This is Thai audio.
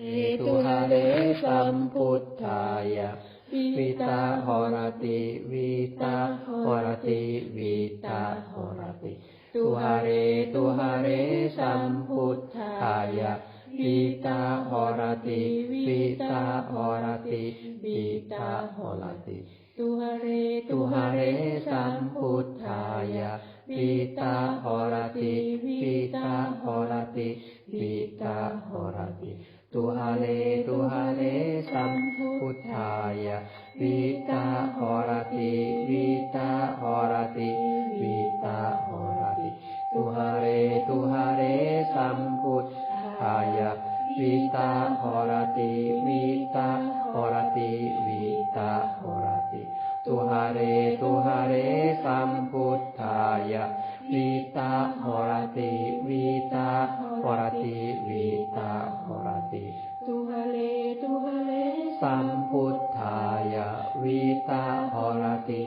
เอตุหะเลสัมพุทธายะวิตาหรติ วิตาหรติ วิตาหรติ ตุหะเรตุหะเรสัมพุทธายะวิตาหรติ วิตาหรติ วิตาหรติ ตุหะเรตุหะเรสัมพุทธายะวิตาหรติวิ Vita horati, Vita horati. Tuhale, Tuhale, Samputhaya. Vita horati, Vita horati, Vita horati. Tuhare, Tuhare, Samputhaya. Vita horati, Vita horati, Vita horati. Tuhare, Tuhare, Samputhaya. Vita horati. ติวิตาหรติวิตาหรติตุหะเลตุหะเลสัมพุทธายวิตาหรติ